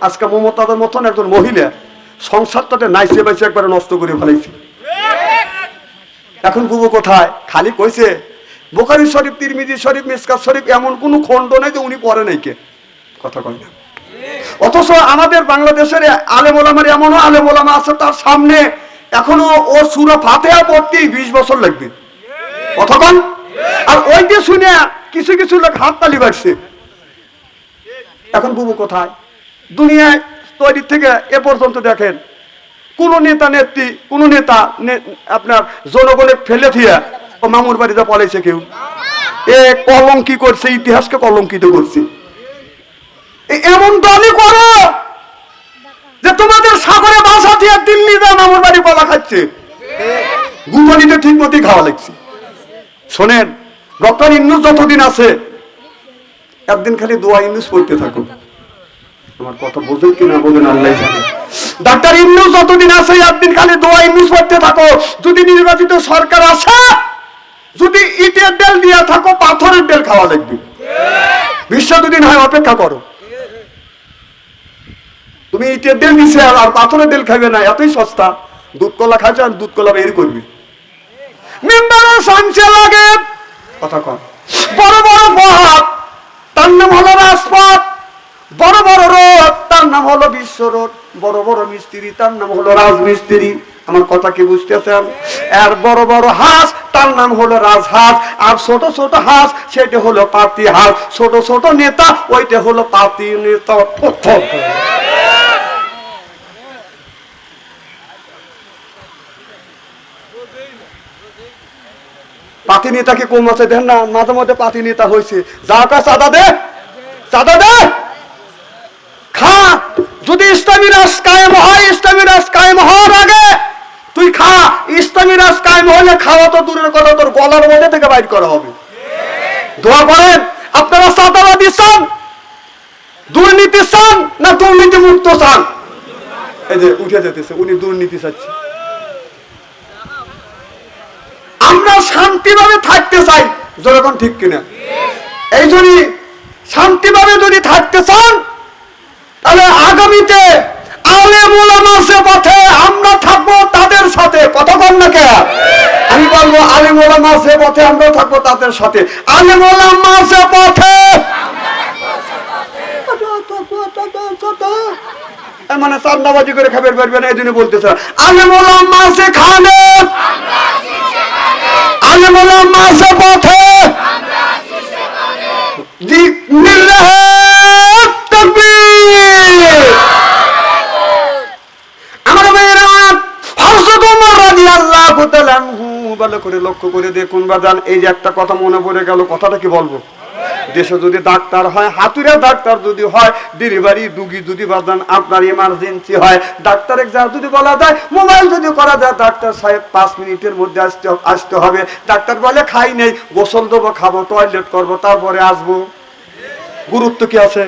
আজকে মমতাদের মতন একজন মহিলা সংসারটাতে নাইসে বাইসে একবারে নষ্ট করে ফেলাইছে। এখন বুবু কোথায়? খালি কইছে, বোকারি শরীফ, তিরমিজি শরীফ, মিসকাত শরীফ এমন কোনো খণ্ড নাই যে উনি পড়ে নাই কে। কথা কয় না। অথচ আমাদের বাংলাদেশের আলেমোলামার এমনও আলেমোলামা আছে তার সামনে। এখনও ও সুরা ফাতেহা পড়তে বিশ বছর লাগবে। কতক্ষণ আর ওই যে শুনে কিছু কিছু লোক হাত তালি বাড়ছে। এখন বুবু কোথায়? দুনিয়ায় তৈরি থেকে এ পর্যন্ত দেখেন, কোন নেতা নেত্রী, কোন নেতা আপনার জনগণে ফেলে দিয়ে ও মামুর বাড়িতে পলাইছে কেউ? এ কলঙ্কি করছে, ইতিহাসকে কলঙ্কিত করছে। এমন দলই করো যে তোমাদের সাগরে বাসা দিয়ে দিল্লি যা মামুর বাড়ি কলা খাচ্ছে। গুগলিতে ঠিক মতোই খাওয়া লাগছে। শোনেন, ডক্টর ইন্নুস যতদিন আছে, একদিন খালি দোয়া ইন্নুস পড়তে থাকো আমার কথা বোঝেন কিনা বোঝেন আল্লাহ জানে। ডাক্তার ইন্নুস যতদিন আছে একদিন খালি দোয়া ইন্নুস পড়তে থাকো। যদি নির্বাচিত সরকার আসে যদি ইটের ডেল দিয়া থাকো, পাথরের ডেল খাওয়া লাগবে। বিশ্ব দুদিন হয়, অপেক্ষা করো। তুমি ইটের ডেল নিছে আর পাথরের ডেল খাবে না, এতই সস্তা। দুধ কলা খাইছে আর দুধ কলা বের করবি। মেম্বারও শান্তি লাগে কথা কন বড় বড় পথ তার নাম হলো রাজপথ বড় বড় রোড তার নাম হলো বিশ্ব রোড বড় বড় মিস্ত্রি, তার নাম হলো রাজমিস্ত্রি। আমার কথা কি বুঝতেছেন? আর বড় বড় হাঁস, তার নাম হলো রাজহাঁস। আর ছোট ছোট হাঁস, সেটা হলো পাতি হাঁস ছোট ছোট নেতা, ওইটা হলো পাতি নেতা পাতি নেতাকে কম আছে? দেন না, মাঝে মধ্যে পাতি নেতা হয়েছে। যা কা চাঁদা দে চাঁদা দে! যদি ইসলামী রাজ কায়েম হয়, ইসলামী রাজ কায়েম হওয়ার আগে তুই খা। ইসলামী কায়েম হলে খাওয়া তো দূরের কথা, তোর গলার মধ্যে থেকে বাইর করা হবে। দোয়া করেন, আপনারা চান, দুর্নীতি চান না দুর্নীতি মুক্ত চান? এই যে উঠে যেতেছে, উনি দুর্নীতি চাচ্ছে। আমরা শান্তিভাবে থাকতে চাই ঠিক কিনা? এই যদি শান্তিভাবে যদি থাকতে চান মোলামাসে পথে আমরা থাকব তাদের সাথে। বল না কে আমি বলব আলে মোলামাসে পথে আমরা থাকব তাদের সাথে। আলে মোলামাসে পথে। মানে চান্দাবাজি করে খাবার পারবে না, এই জন্য বলতেছে। আলে মোলামাসে খানে আলে মোলামাসে পথে। দিক মিল্লাহে ভালো করে লক্ষ্য করে দেখুন বাজান এই যে একটা কথা মনে পড়ে গেল, কথাটা কি বলব? দেশে যদি ডাক্তার হয়, হাতুড়ে ডাক্তার যদি হয়, ডেলিভারি রুগী যদি বাজান আপনার ইমার্জেন্সি হয়। ডাক্তার যা যদি বলা যায়, মোবাইল যদি করা যায়, ডাক্তার সাহেব পাঁচ মিনিটের মধ্যে আসতে আসতে হবে। ডাক্তার বলে, খাই নেই, গোসল দেবো, খাব টয়লেট করব, তারপরে আসব। গুরুত্ব কি আছে?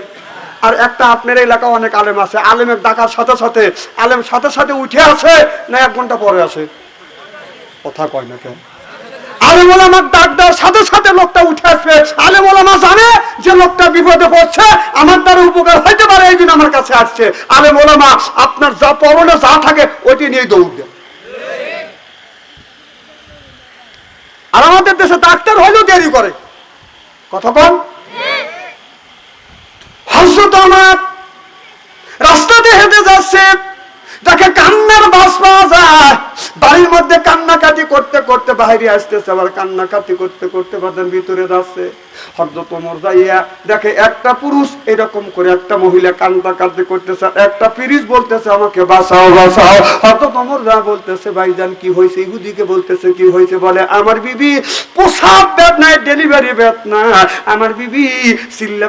আর একটা আপনার এলাকা অনেক আলেম আছে। আলেমের ডাকার সাথে সাথে, আলেম সাথে সাথে উঠে আসে, না এক ঘণ্টা পরে আসে। কথা কয় না কেন? ডাক দেওয়ার সাথে সাথে লোকটা উঠে আসবে। জানে যে লোকটা বিপদে পড়ছে, আমার দ্বারা উপকার হইতে পারে এই আমার কাছে আসছে। আপনার যা পরনে যা থাকে, ওইটি নিয়ে দৌড় দেয় আর আমাদের দেশে ডাক্তার হলেও দেরি করে। কথা হজরত আমার রাস্তাতে হেঁটে যাচ্ছে তাকে কান্নার বাস পাওয়া যায়। বাড়ির মধ্যে কান্নাকাটি করতে করতে বাইরে আসতেছে আবার কান্নাকাটি করতে করতে বাদাম ভিতরে যাচ্ছে। ওমর যাইয়া দেখে একটা পুরুষ এরকম করে একটা মহিলা কান্দি করতেছে, একটা পিরিস বলতেছে, আমাকে ওমর যা বলতেছে, ভাইজান, কি হয়েছে? ইহুদিকে বলতেছে, কি হয়েছে? বলে, আমার বিবি পোশাক নাই, ডেলিভারি না। আমার বিবি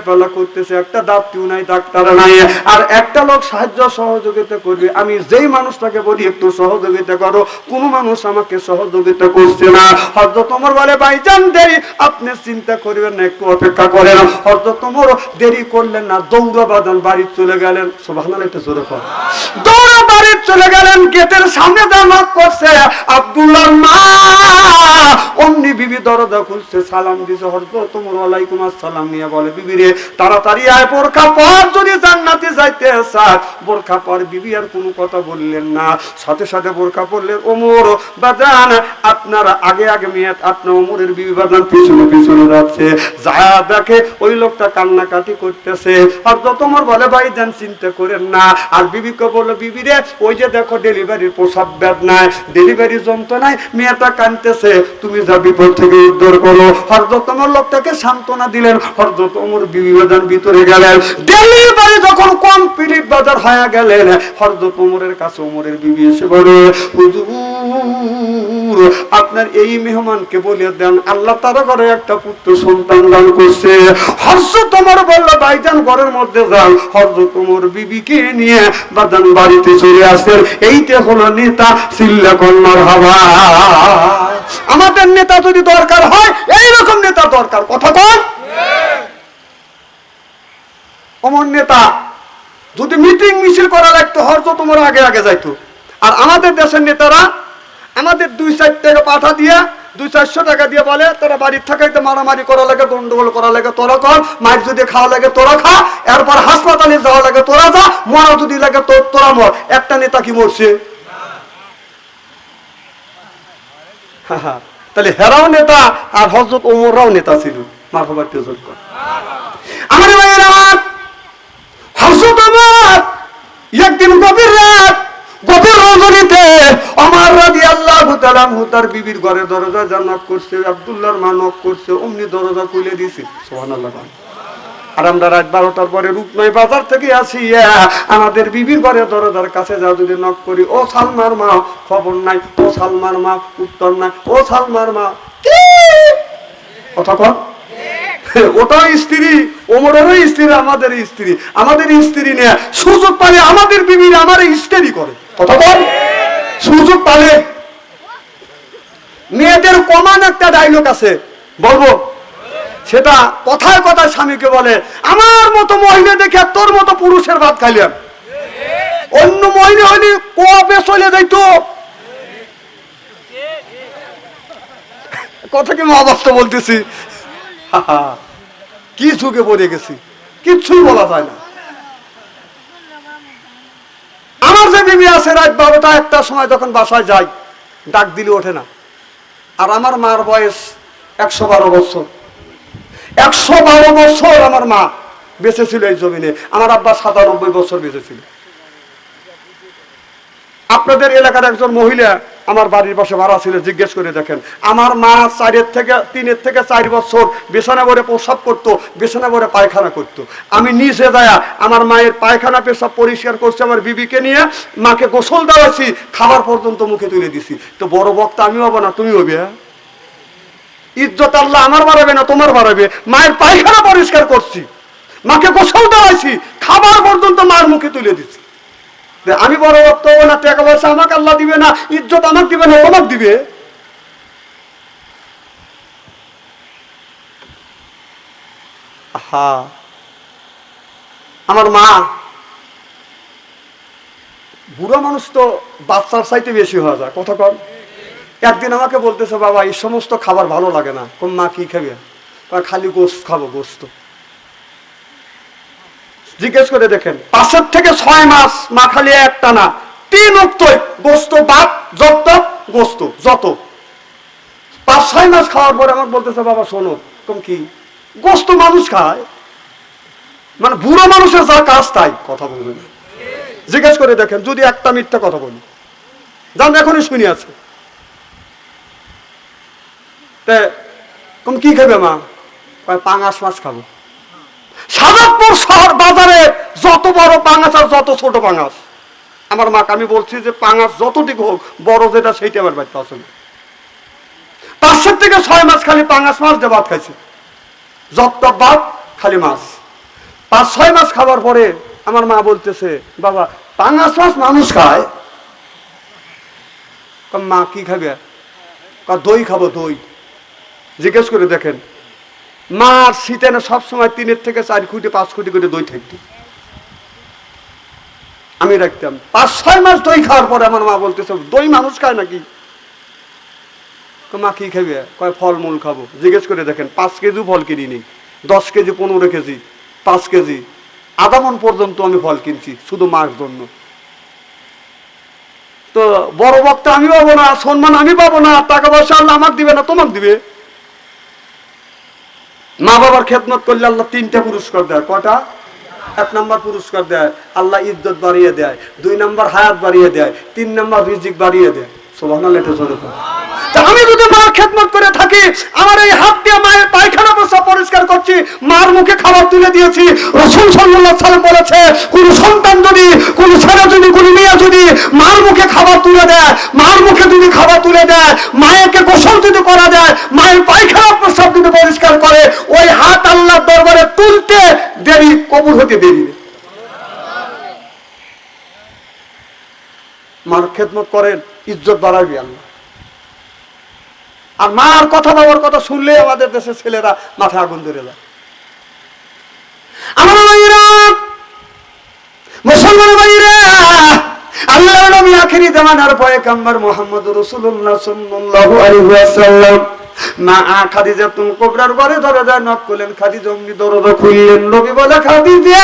পালা করতেছে, একটা দাঁতটিও নাই ডাক্তার নাই। আর একটা লোক সাহায্য সহযোগিতা করবে। আমি যেই মানুষটাকে বলি, একটু সহযোগিতা করো। কোনো মানুষ আমাকে সহযোগিতা করছে না। হয়তো তোমার বলে, ভাইজান, দেরি। আপনি চিন্তা করবেন একটু অপেক্ষা করেন। হয়তো তোমার দেরি করলেন না দৌড়া বাদান বাড়ি চলে গেলেন। সোভানাল একটু জোরে কর দৌড়া বাড়ি চলে গেলেন, গেটের সামনে দামাক করছে, আব্দুল্লাহর মা। অমনি বিবি দরজা খুলছে, সালাম দিছে ওয়ালাইকুম আসসালাম নিয়ে বলে, বিবি রে, তাড়াতাড়ি আয়, বোরখা পর যদি জান্নাতে যাইতে বোরখা পর বিবি আর কোনো কথা বললেন না। সাথে সাথে বোরখা পরলেন ওমর, বাজান, আপনারা আগে আগে মেয়ে আপনার ওমরের বিবি বাজান পিছনে পিছনে যাচ্ছে। যা দেখে ওই লোকটা কান্নাকাটি করতেছে। আর তো তোমার বলে, ভাই যান চিন্তা করেন না। আর বিবিকে বিবি রে, ওই যে দেখো, ডেলিভারির প্রসাব বেদনায়, ডেলিভারি যন্ত্রণায় মেয়েটা কানতেছে তুমি যা বিপদ থেকে উদ্ধার করো। হরদত তোমার লোকটাকে সান্ত্বনা দিলেন। হরদত তোমার বিবি বাজান ভিতরে গেলেন। ডেলিভারি যখন কমপ্লিট বাজার হয়ে গেলেন হরদত কাছে বিবি এসে বলে, হুজুর আপনার এই মেহমানকে বলে দেন, আল্লাহ তারা ঘরে একটা পুত্র সন্তান দান করছে। হর্ষ তোমার বলল ভাইজান ঘরের মধ্যে যান। হর্ষ তোমার বিবিকে নিয়ে বাদান বাড়িতে চলে আসেন। এইটা হলো নেতা সিল্লা কন্যার হাওয়া আমাদের নেতা যদি দরকার হয়, এইরকম নেতা দরকার। কথা কন। অমর নেতা, যদি মিটিং মিছিল করা লাগতো হর্ষ তোমার আগে আগে যাইতো। আর আমাদের দেশের নেতারা আমাদের দুই চার টাকা পাঠা দিয়া, দুই চারশো টাকা দিয়ে বলে, তোরা বাড়ির থাকাইতে মারামারি করা লাগে, গন্ডগোল করা লাগে, তোরা কর মাইক যদি খাওয়া লাগে তোরা খা, এরপর হাসপাতালে যাওয়া লাগে তোরা যা, মরা যদি লাগে তোর তোরা মর। একটা নেতা কি মরছে? তাহলে হেরাও নেতা, আর হজরত ওমররাও নেতা ছিল। মারহাবার টেজল কর। আমার ভাইয়ের হজরত আমার একদিন গভীর তার বিবির ঘরে দরজা করছে, আব্দুল্লাহর মা নক করছে, অমনি দরজা খুলে দিছে। রাত বারোটার পরে বাজার থেকে আসি আমাদের বিবির ঘরে দরজার কাছে যা যদি নক করি। ও সালমার মা, খবর নাই। ও সালমার মা, উত্তর নাই। ও সালমার মা কথা ওটাও স্ত্রী, ওমরেরও স্ত্রী আমাদের স্ত্রী। আমাদের স্ত্রী নিয়ে সুযোগ পালে আমাদের বিবির আমার স্ত্রী করে। কথা বল সুযোগ পালে মেয়েদের কমান একটা ডায়লগ আছে। বলব, সেটা কথায় কথায় স্বামীকে বলে, আমার মতো মহিলা দেখে তোর মতো পুরুষের ভাত খাইলাম। অন্য মহিলা হইলে কবে চলে যাইতো? কথা কি অবস্থা বলতেছি? কি ঝুঁকে পড়ে গেছি। কিচ্ছুই বলা যায় না। আমার যে বিবি আছে রাত বারোটা একটার সময় যখন বাসায় যাই, ডাক দিলে ওঠে না। আর আমার মার বয়স একশো বারো বছর। একশো বারো বছর আমার মা বেঁচে ছিল এই জমিনে। আমার আব্বা সাতানব্বই বছর বেঁচে ছিল। আপনাদের এলাকার একজন মহিলা আমার বাড়ির পাশে ভাড়া ছিল, জিজ্ঞেস করে দেখেন। আমার মা চারের থেকে, তিনের থেকে চার বছর বিছানা ভরে প্রসাব করতো, বিছানা ভরে পায়খানা করতো। আমি নিজে যায়া আমার মায়ের পায়খানা পেশাব পরিষ্কার করছে, আমার বিবিকে নিয়ে মাকে গোসল দেওয়াছি, খাবার পর্যন্ত মুখে তুলে দিছি। তো বড় বক্তা আমি হব না তুমি হবে হ্যাঁ? ইজ্জত আল্লাহ আমার বাড়াবে না, তোমার বাড়াবে? মায়ের পায়খানা পরিষ্কার করছি, মাকে গোসল দেওয়াইছি খাবার পর্যন্ত মায়ের মুখে তুলে দিছি। আমি বড় হব না, টাকা পয়সা আমাকে আল্লাহ দিবে না, ইজ্জত আমাকে দিবে না তোমাকে দিবে। হা আমার মা, বুড়ো মানুষ তো বাচ্চার চাইতে বেশি হওয়া যায়, কথা কম একদিন আমাকে বলতেছে, বাবা, এই সমস্ত খাবার ভালো লাগে না। কোন মা কি খাবে? খালি গোস্ত খাব, গোস্ত। জিজ্ঞেস করে দেখেন, পাঁচের থেকে ছয় মাস মা খালি একটা না তিন অক্তই গোস্ত বাদ যত গোস্ত, যত। পাঁচ, ছয় মাস খাওয়ার পরে আমার বলতেছে, বাবা, শোনো কম কি? গোস্ত মানুষ খায় মানে বুড়ো মানুষের যা কাজ তাই, কথা বলবে না। জিজ্ঞেস করে দেখেন, যদি একটা মিথ্যা কথা বলি? জান, এখনই শুনি আছে। তে কম কি খাবে মা? পাঙাশ মাছ খাব। সাজাদপুর শহর বাজারে যত বড় পাঙাশ আর যত ছোট পাঙাশ। আমার মাকে আমি বলছি যে পাঙাশ যতটুকু হোক, বড় যেটা সেইটা আমার বাড়িতে আসলে পাঁচশোর থেকে ছয় মাস খালি পাঙাশ মাছ দিয়ে খাইছে। যত ভাত, খালি মাছ। পাঁচ, ছয় মাস খাবার পরে আমার মা বলতেছে, বাবা, পাঙাশ মাছ মানুষ খায়? মা, কি খাবে? দই খাব, দই। জিজ্ঞেস করে দেখেন মার শীতে না সবসময় তিনের থেকে চার কোটি পাঁচ কোটি করে দই থাকতো। আমি রাখতাম। পাঁচ, ছয় মাস দই খাওয়ার পরে আমার মা বলতেছে, দই মানুষ খায় নাকি? মা কি খাবে কয়, ফলমূল খাব। জিজ্ঞেস করে দেখেন, পাঁচ কেজি ফল কিনি নি দশ কেজি, পনেরো কেজি, পাঁচ কেজি। আধা মন পর্যন্ত আমি ফল কিনছি, শুধু মার জন্য। তো বড় বক্তা আমি পাবো না, সম্মান আমি পাবো না, টাকা পয়সা আমাকে দিবে না তোমার দিবে? মা বাবার খেদমত করলে আল্লাহ তিনটা পুরস্কার দেয়। কটা? এক নাম্বার পুরস্কার দেয়, আল্লাহ ইজ্জত বাড়িয়ে দেয়। দুই নাম্বার হায়াত বাড়িয়ে দেয়, তিন নাম্বার রিজিক বাড়িয়ে দেয়। আমি যদি মার খেদমত করে থাকি, আমার এই হাত দিয়ে মায়ের পায়খানা বসা পরিষ্কার করছি, মার মুখে খাবার তুলে দিয়েছি। রসুল সাল্লাহ সাল্লাম বলেছে, কোন সন্তান যদি, কোন ছেলে যদি, কোন মেয়ে যদি মার মুখে খাবার তুলে দেয়, মার মুখে যদি খাবার তুলে দেয় মায়েরকে গোসল যদি করা যায় মায়ের পায়খানা পরিষ্কার করে, ওই হাত আল্লাহ দরবারে তুলতে দেরি কবুল হতে দেরি। মার খেদমত করেন, ইজ্জত বাড়াবি আল্লাহ আর মার কথা বাবার কথা শুনলে আমাদের দেশের ছেলেরা মাথায় আগুন ধরে যায় আমার ভাইরা মুসলমান ভাইরা আল্লাহ নবী আখেরি জামানার পয়গম্বর মুহাম্মদ রাসূলুল্লাহ সাল্লাল্লাহু আলাইহি ওয়াসাল্লাম মা খাদিজা, তুমি কোবরার ধরে যায় নক করলেন খাদিজা অমনি দরজা খুললেন, নবী বলে, খাদিজা!